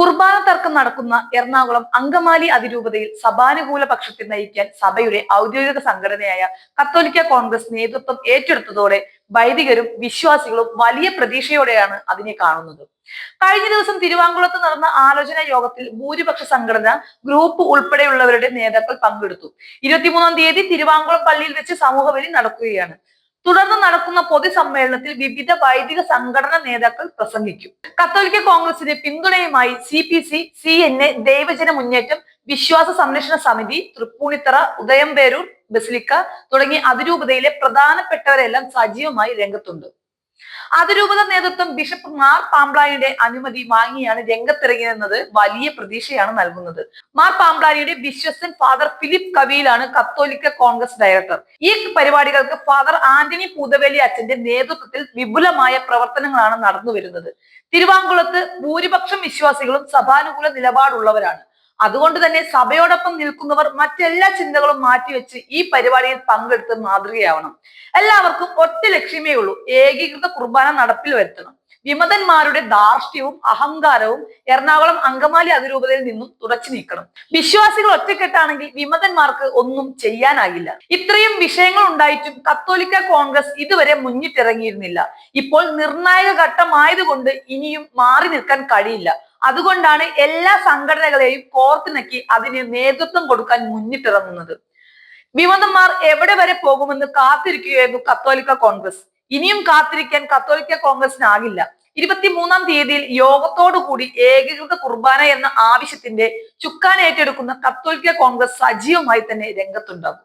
കുർബാന തർക്കം നടക്കുന്ന എറണാകുളം അങ്കമാലി അതിരൂപതയിൽ സഭാനുകൂല പക്ഷത്തെ നയിക്കാൻ സഭയുടെ ഔദ്യോഗിക സംഘടനയായ കത്തോലിക്ക കോൺഗ്രസ് നേതൃത്വം ഏറ്റെടുത്തതോടെ വൈദികരും വിശ്വാസികളും വലിയ പ്രതീക്ഷയോടെയാണ് അതിനെ കാണുന്നത്. കഴിഞ്ഞ ദിവസം തിരുവാങ്കുളത്ത് നടന്ന ആലോചനാ യോഗത്തിൽ ഭൂരിപക്ഷ സംഘടന ഗ്രൂപ്പ് ഉൾപ്പെടെയുള്ളവരുടെ നേതാക്കൾ പങ്കെടുത്തു. ഇരുപത്തിമൂന്നാം തീയതി തിരുവാങ്കുളം പള്ളിയിൽ വെച്ച് സമൂഹബലി നടക്കുകയാണ്. തുടർന്ന് നടക്കുന്ന പൊതുസമ്മേളനത്തിൽ വിവിധ വൈദിക സംഘടനാ നേതാക്കൾ പ്രസംഗിക്കും. കത്തോലിക്ക കോൺഗ്രസിന് പിന്തുണയുമായി C P C C N A ദൈവജന മുന്നേറ്റം വിശ്വാസ സംരക്ഷണ സമിതി തൃപ്പൂണിത്തറ ഉദയംപേരൂർ ബസിലിക്ക തുടങ്ങിയ അതിരൂപതയിലെ പ്രധാനപ്പെട്ടവരെല്ലാം സജീവമായി രംഗത്തുണ്ട്. അതിരൂപത നേതൃത്വം ബിഷപ്പ് മാർ പാംബ്ലാനിയുടെ അനുമതി വാങ്ങിയാണ് രംഗത്തിറങ്ങിയെന്നത് വലിയ പ്രതീക്ഷയാണ് നൽകുന്നത്. മാർ പാംബ്ലാനിയുടെ വിശ്വസൻ ഫാദർ ഫിലിപ്പ് കവിയിലാണ് കത്തോലിക്ക കോൺഗ്രസ് ഡയറക്ടർ. ഈ പരിപാടികൾക്ക് ഫാദർ ആന്റണി പൂതവേലി അച്ഛന്റെ നേതൃത്വത്തിൽ വിപുലമായ പ്രവർത്തനങ്ങളാണ് നടന്നു വരുന്നത് തിരുവാങ്കുളത്ത് ഭൂരിപക്ഷം വിശ്വാസികളും സഭാനുകൂല നിലപാടുള്ളവരാണ്. അതുകൊണ്ട് തന്നെ സഭയോടൊപ്പം നിൽക്കുന്നവർ മറ്റെല്ലാ ചിന്തകളും മാറ്റിവെച്ച് ഈ പരിപാടിയിൽ പങ്കെടുത്ത് മാതൃകയാവണം. എല്ലാവർക്കും ഒറ്റ ലക്ഷ്യമേ ഉള്ളൂ ഏകീകൃത കുർബാന നടപ്പിൽ വരുത്തണം. വിമതന്മാരുടെ ധാർഷ്ട്യവും അഹങ്കാരവും എറണാകുളം അങ്കമാലി അതിരൂപതയിൽ നിന്നും തുടച്ചു നീക്കണം. വിശ്വാസികൾ ഒറ്റക്കെട്ടാണെങ്കിൽ വിമതന്മാർക്ക് ഒന്നും ചെയ്യാനാകില്ല. ഇത്രയും വിഷയങ്ങൾ ഉണ്ടായിട്ടും കത്തോലിക്ക കോൺഗ്രസ് ഇതുവരെ മുന്നിട്ടിറങ്ങിയിരുന്നില്ല. ഇപ്പോൾ നിർണായക ഘട്ടമായതുകൊണ്ട് ഇനിയും മാറി നിൽക്കാൻ കഴിയില്ല. അതുകൊണ്ടാണ് എല്ലാ സംഘടനകളെയും കോർത്തിണക്കി അതിന് നേതൃത്വം കൊടുക്കാൻ മുന്നിട്ടിറങ്ങുന്നത്. വിമതന്മാർ എവിടെ വരെ പോകുമെന്ന് കാത്തിരിക്കുകയായിരുന്നു കത്തോലിക്ക കോൺഗ്രസ്. ഇനിയും കാത്തിരിക്കാൻ കത്തോലിക്ക കോൺഗ്രസിനാകില്ല. ഇരുപത്തിമൂന്നാം തീയതിയിൽ യോഗത്തോടു കൂടി ഏകീകൃത കുർബാന എന്ന ആവശ്യത്തിന്റെ ചുക്കാൻ ഏറ്റെടുക്കുന്ന കത്തോലിക്ക കോൺഗ്രസ് സജീവമായി തന്നെ രംഗത്തുണ്ടാകും.